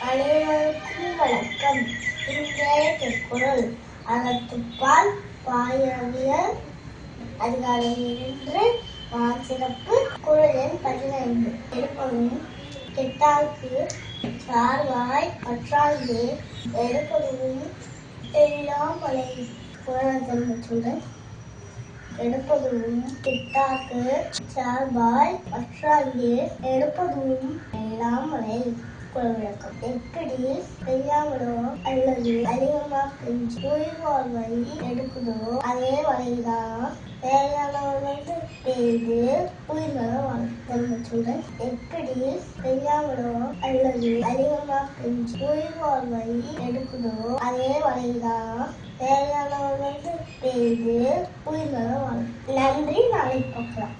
அனைவருக்கும் வணக்கம் இன்றைய திருக்குறள் அறத்துப்பால் பாயவியல் அதிகாரம் இரண்டு நான் சிறப்பு குரல் எண் பதினைந்து எடுப்பதும் கெட்டாக்கு சார்வாய் பற்றாது எடுப்பதும் எல்லாம் குரல் தர்மத்துடன் எடுப்பதும் கிட்டாக்கு சார்பாய் பற்றாங்கே எடுப்பதும் எல்லாம் மலை எப்படி செய்யாமலோ அல்லது அதிகமாக உயிர் எடுக்குதோ அதே வகைதான் தேவையானவர்களுக்கு பெய்து உயிர்களை வாழ்த்தல் எப்படி செய்யாமலோ அல்லது அதிகமாக உயிர் எடுக்குதோ அதே வகைதான் தேவையானவர்களுக்கு பெய்து உயிர்களை வாழ் நன்றி நாளை பார்க்கலாம்.